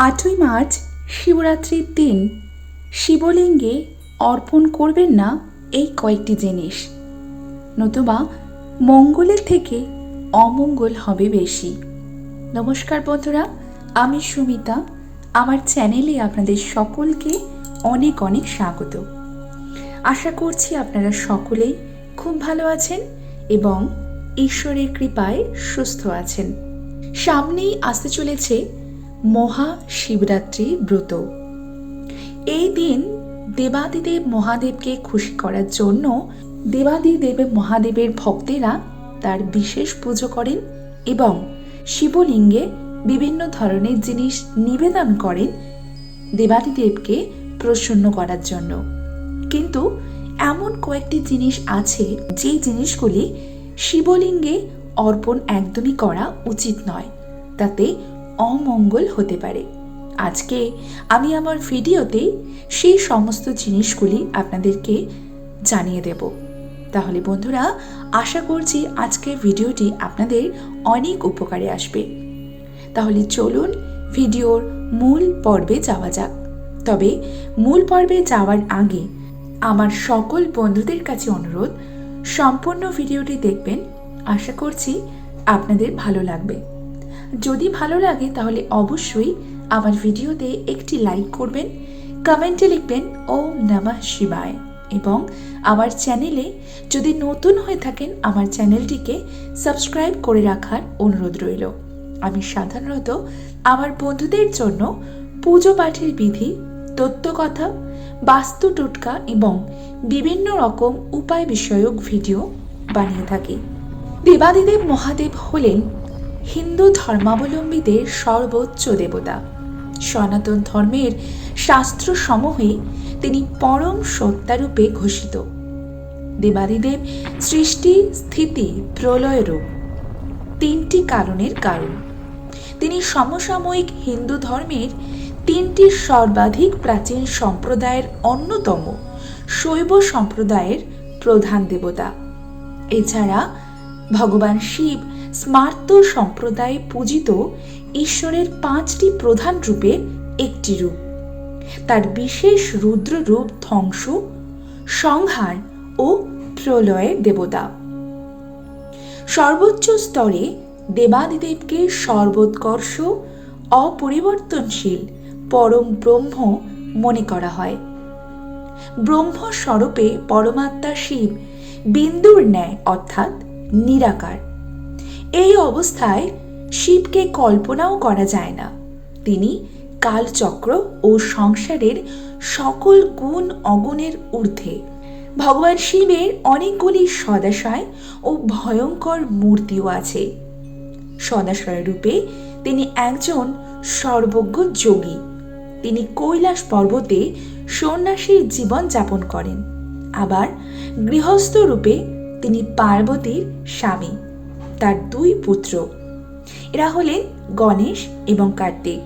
আটই মার্চ শিবরাত্রির দিন। শিবলিঙ্গে অর্পণ করবেন না এই কয়েকটি জিনিস। নতুবা মঙ্গলের থেকে অমঙ্গল হবে বেশি। নমস্কার বন্ধুরা, আমি সুমিতা। আমার চ্যানেলে আপনাদের সকলকে অনেক অনেক স্বাগত। আশা করছি আপনারা সকলেই খুব ভালো আছেন এবং ঈশ্বরের কৃপায় সুস্থ আছেন। সামনেই আসতে চলেছে মহা শিবরাত্রি ব্রত। এই দিন দেবাদিদেব মহাদেবকে খুশি করার জন্য দেবাদিদেব মহাদেবের ভক্তেরা তার বিশেষ পুজো করেন এবং শিবলিঙ্গে বিভিন্ন ধরনের জিনিস নিবেদন করেন দেবাদিদেবকে প্রসন্ন করার জন্য। কিন্তু এমন কয়েকটি জিনিস আছে যে জিনিসগুলি শিবলিঙ্গে অর্পণ একদমই করা উচিত নয়। তাতে অমঙ্গল হতে পারে। আজকে আমি আমার ভিডিওতে সেই সমস্ত জিনিসগুলি আপনাদেরকে জানিয়ে দেব। তাহলে বন্ধুরা, আশা করছি আজকের ভিডিওটি আপনাদের অনেক উপকারে আসবে। তাহলে চলুন ভিডিওর মূল পর্বে যাওয়া যাক। তবে মূল পর্বে যাওয়ার আগে আমার সকল বন্ধুদের কাছে অনুরোধ, সম্পূর্ণ ভিডিওটি দেখবেন। আশা করছি আপনাদের ভালো লাগবে। যদি ভালো লাগে তাহলে অবশ্যই আমার ভিডিওতে একটি লাইক করবেন, কমেন্টে লিখবেন, ওম নমঃ শিবায়। এবং আমার চ্যানেলে যদি নতুন হয়ে থাকেন, আমার চ্যানেলটিকে সাবস্ক্রাইব করে রাখার অনুরোধ রইল। আমি সাধারণত আমার বন্ধুদের জন্য পুজো পাঠের বিধি, তত্ত্বকথা, বাস্তু টোটকা এবং বিভিন্ন রকম উপায় বিষয়ক ভিডিও বানিয়ে থাকি। দেবাদিদেব মহাদেব হলেন হিন্দু ধর্মাবলম্বীদের সর্বোচ্চ দেবতা। সনাতন ধর্মের শাস্ত্র সমূহে তিনি পরম সত্তারূপে ঘোষিত। দেবাদিদেব সৃষ্টি স্থিতি প্রলয় রূপ। তিনটি কারণের কারণ। তিনি সমসাময়িক হিন্দু ধর্মের তিনটি সর্বাধিক প্রাচীন সম্প্রদায়ের অন্যতম শৈব সম্প্রদায়ের প্রধান দেবতা। এছাড়া ভগবান শিব স্মার্ত সম্প্রদায়ে পূজিত ঈশ্বরের পাঁচটি প্রধান রূপের একটি রূপ। তার বিশেষ রুদ্র রূপ ধ্বংস, সংহার ও প্রলয়ের দেবতা। সর্বোচ্চ স্তরে দেবাদিদেবকে সর্বোৎকর্ষ, অপরিবর্তনশীল, পরম ব্রহ্ম মনে করা হয়। ব্রহ্ম স্বরূপে পরমাত্মা শিব বিন্দুর ন্যায় অর্থাৎ নিরাকার। এই অবস্থায় শিবকে কল্পনাও করা যায় না। তিনি কালচক্র ও সংসারের সকল গুণ অগুণের ঊর্ধ্বে। ভগবান শিবের অনেকগুলি সদাশয় ও ভয়ঙ্কর মূর্তিও আছে। সদাশয় রূপে তিনি একজন সর্বজ্ঞ যোগী। তিনি কৈলাস পর্বতে সন্ন্যাসীর জীবন যাপন করেন। আবার গৃহস্থ রূপে তিনি পার্বতীর স্বামী। তার দুই পুত্র। এরা হলেন গণেশ এবং কার্তিক।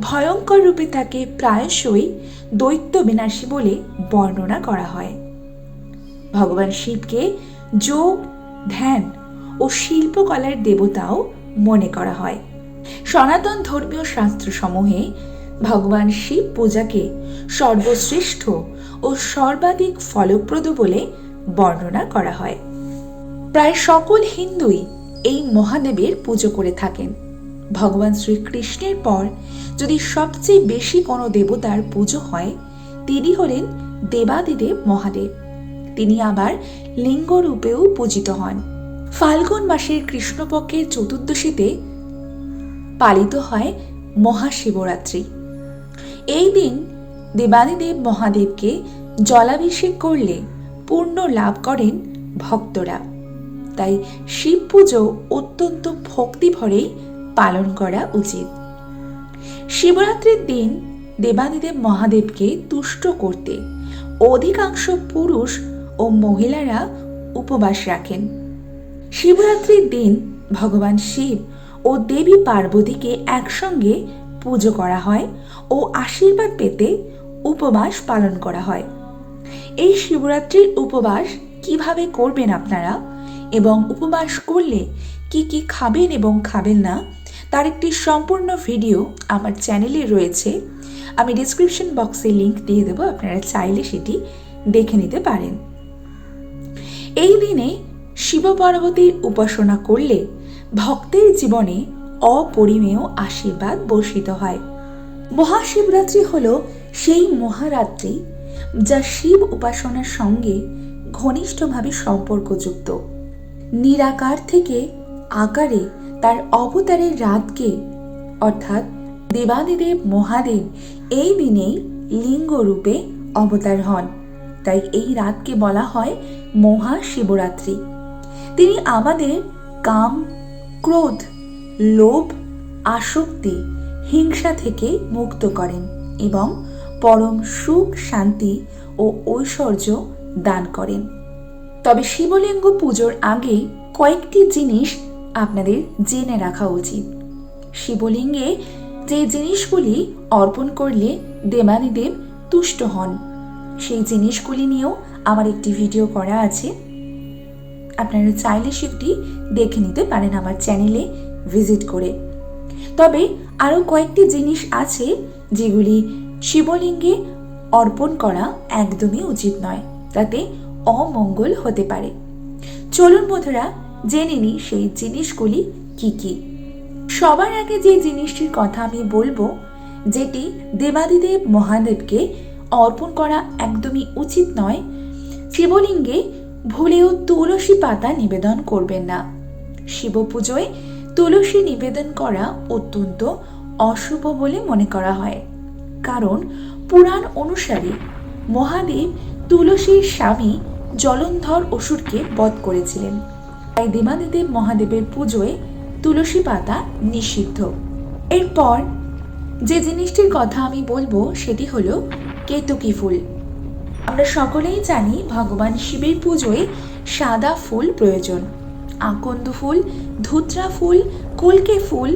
ভয়ঙ্কর রূপে তাকে প্রায়শই দৈত্য বিনাশী বলে বর্ণনা করা হয়। ভগবান শিবকে যোগ, ধ্যান ও শিল্পকলার দেবতাও মনে করা হয়। সনাতন ধর্মীয় শাস্ত্রসমূহে ভগবান শিব পূজাকে সর্বশ্রেষ্ঠ ও সর্বাধিক ফলপ্রদ বলে বর্ণনা করা হয়। প্রায় সকল হিন্দুই এই মহাদেবের পুজো করে থাকেন। ভগবান শ্রীকৃষ্ণের পর যদি সবচেয়ে বেশি কোনো দেবতার পুজো হয়, তিনি হলেন দেবাদিদেব মহাদেব। তিনি আবার লিঙ্গ রূপেও পূজিত হন। ফাল্গুন মাসের কৃষ্ণপক্ষের চতুর্দশীতে পালিত হয় মহাশিবরাত্রি। এই দিন দেবাদিদেব মহাদেবকে জলাভিষেক করলে পূর্ণ লাভ করেন ভক্তরা। তাই শিব পুজো অত্যন্ত ভক্তি ভরেই পালন করা উচিত। শিবরাত্রির দিন দেবাদিদেব মহাদেবকে তুষ্ট করতে অধিকাংশ পুরুষ ও মহিলারা উপবাস রাখেন। শিবরাত্রির দিন ভগবান শিব ও দেবী পার্বতীকে একসঙ্গে পুজো করা হয় ও আশীর্বাদ পেতে উপবাস পালন করা হয়। এই শিবরাত্রির উপবাস কীভাবে করবেন আপনারা? এবং উপবাস করলে কি কি খাবেন এবং খাবেন না, তার একটি সম্পূর্ণ ভিডিও আমার চ্যানেলে রয়েছে। আমি ডিসক্রিপশন বক্সে লিংক দিয়ে দেবো, আপনারা চাইলে সেটি দেখে নিতে পারেন। এই দিনে শিব পার্বতীর উপাসনা করলে ভক্তের জীবনে অপরিমেয় আশীর্বাদ বর্ষিত হয়। মহাশিবরাত্রি হল সেই মহারাত্রি যা শিব উপাসনার সঙ্গে ঘনিষ্ঠভাবে সম্পর্কযুক্ত। নিরাকার থেকে আকারে তার অবতারের রাতকে, অর্থাৎ দেবাদিদেব মহাদেব, এই দিনেই লিঙ্গ রূপে অবতার হন। তাই এই রাতকে বলা হয় মহাশিবরাত্রি। তিনি আমাদের কাম, ক্রোধ, লোভ, আসক্তি, হিংসা থেকে মুক্ত করেন এবং পরম সুখ, শান্তি ও ঐশ্বর্য দান করেন। তবে শিবলিঙ্গ পুজোর আগে কয়েকটি জিনিস আপনাদের জেনে রাখা উচিত। শিবলিঙ্গে যে জিনিসগুলি অর্পণ করলে দেবাদিদেব তুষ্ট হন, সেই জিনিসগুলি নিয়েও আমার একটি ভিডিও করা আছে। আপনারা চাইলে সেটি দেখে নিতে পারেন আমার চ্যানেলে ভিজিট করে। তবে আরও কয়েকটি জিনিস আছে যেগুলি শিবলিঙ্গে অর্পণ করা একদমই উচিত নয়, তাতে অমঙ্গল হতে পারে। চলুন বন্ধুরা, জেনে নিই সেই জিনিসগুলি কি কি। সবার আগে যে জিনিসটির কথা আমি বলব, যেটি দেবাদিদেব মহাদেবকে অর্পণ করা একদমই উচিত নয়, শিবলিঙ্গে ভুলেও তুলসী পাতা নিবেদন করবেন না। শিব পুজোয় তুলসী নিবেদন করা অত্যন্ত অশুভ বলে মনে করা হয়। কারণ পুরাণ অনুসারে মহাদেব তুলসীর স্বামী জলন্ধর অসুরকে বধ করেছিলেন। তাই দেবাদিদেব মহাদেবের পুজোয় তুলসী পাতা নিষিদ্ধ। এরপর যে জিনিসটির কথা আমি বলব সেটি হলো কেতকী ফুল। আমরা সকলেই জানি ভগবান শিবের পুজোয় সাদা ফুল প্রয়োজন। আকন্দ ফুল, ধুত্রা ফুল, কলকে ফুল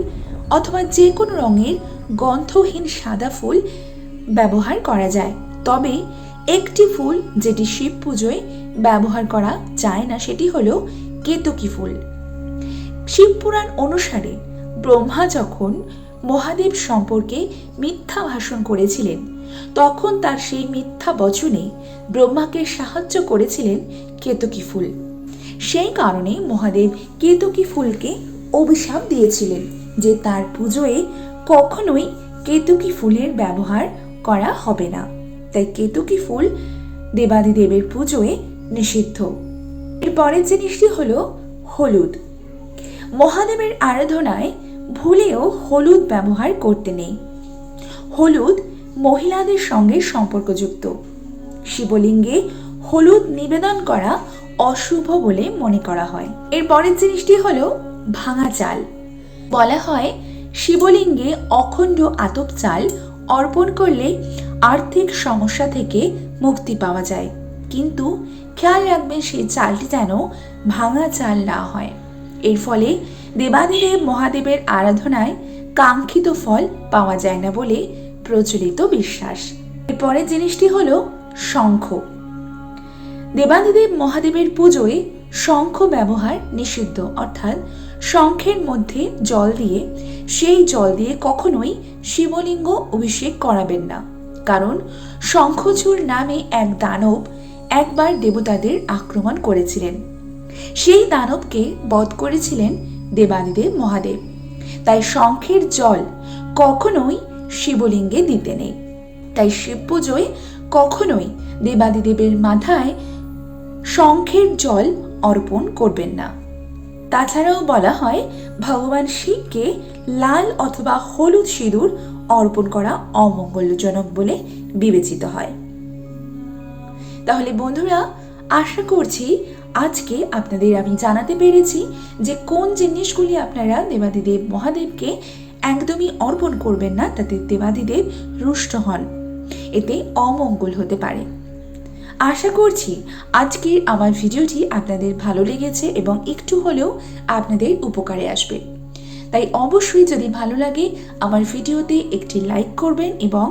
অথবা যে কোনো রঙের গন্ধহীন সাদা ফুল ব্যবহার করা যায়। তবে একটি ফুল যেটি শিব পুজোয় ব্যবহার করা যায় না, সেটি হল কেতকী ফুল। শিবপুরাণ অনুসারে ব্রহ্মা যখন মহাদেব সম্পর্কে মিথ্যা ভাষণ করেছিলেন, তখন তার সেই মিথ্যা বচনে ব্রহ্মাকে সাহায্য করেছিলেন কেতকী ফুল। সেই কারণে মহাদেব কেতকী ফুলকে অভিশাপ দিয়েছিলেন যে তার পুজোয় কখনোই কেতকী ফুলের ব্যবহার করা হবে না। তাই কেতকী ফুল দেবাদিদেবের পুজোয় নিষিদ্ধ। এর পরের জিনিসটি হলো হলুদ। মহাদেবের আরাধনায় ভুলেও হলুদ ব্যবহার করতে নেই। হলুদ মহিলাদের সঙ্গে সম্পর্কযুক্ত। শিবলিঙ্গে হলুদ নিবেদন করা অশুভ বলে মনে করা হয়। এর পরের জিনিসটি হল ভাঙা চাল। বলা হয়, শিবলিঙ্গে অখণ্ড আতপ চাল অর্পণ করলে আর্থিক সমস্যা থেকে মুক্তি পাওয়া যায়। কিন্তু খেয়াল রাখবেন সেই চালটি যেন ভাঙা চাল না হয়। এর ফলে দেবাদিদেব মহাদেবের আরাধনায় কাঙ্ক্ষিত ফল পাওয়া যায় না বলে প্রচলিত বিশ্বাস। এরপরের জিনিসটি হল শঙ্খ। দেবাদিদেব মহাদেবের পুজোয় শঙ্খ ব্যবহার নিষিদ্ধ। অর্থাৎ শঙ্খের মধ্যে জল দিয়ে, সেই জল দিয়ে কখনোই শিবলিঙ্গ অভিষেক করাবেন না। কারণ শঙ্খচূড় নামে এক দানব একবার দেবতাদের আক্রমণ করেছিলেন। সেই দানবকে বধ করেছিলেন দেবাদিদেব মহাদেব। তাই শঙ্খের জল কখনোই শিবলিঙ্গে দিতে নেই। তাই শিব পুজোয় কখনোই দেবাদিদেবের মাথায় শঙ্খের জল অর্পণ করবেন না। তাছাড়াও বলা হয়, ভগবান শিবকে লাল অথবা হলুদ সিঁদুর অর্পণ করা অমঙ্গলজনক বলে বিবেচিত হয়। তাহলে বন্ধুরা, আশা করছি আজকে আপনাদের আমি জানাতে পেরেছি যে কোন জিনিসগুলি আপনারা দেবাদিদেব মহাদেবকে একদমই অর্পণ করবেন না, তাতে দেবাদিদেব রুষ্ট হন। এতে অমঙ্গল হতে পারে। আশা করছি আজকের আমার ভিডিওটি আপনাদের ভালো লেগেছে এবং একটু হলেও আপনাদের উপকারে আসবে। তাই অবশ্যই যদি ভালো লাগে, আমার ভিডিওতে একটি লাইক করবেন এবং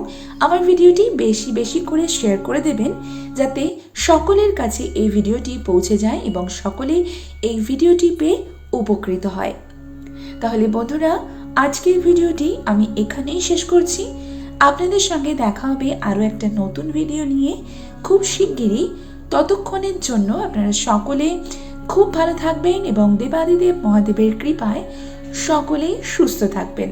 আমার ভিডিওটি বেশি বেশি করে শেয়ার করে দেবেন, যাতে সকলের কাছে এই ভিডিওটি পৌঁছে যায় এবং সকলে এই ভিডিওটি পেয়ে উপকৃত হয়। তাহলে বন্ধুরা, আজকের ভিডিওটি আমি এখানেই শেষ করছি। আপনাদের সঙ্গে দেখা হবে আরও একটা নতুন ভিডিও নিয়ে। খুব শিগগিরই ততক্ষণের জন্য আপনারা সকলে খুব ভালো থাকবেন এবং দেবাদিদেব মহাদেবের কৃপায় সকলেই সুস্থ থাকবেন।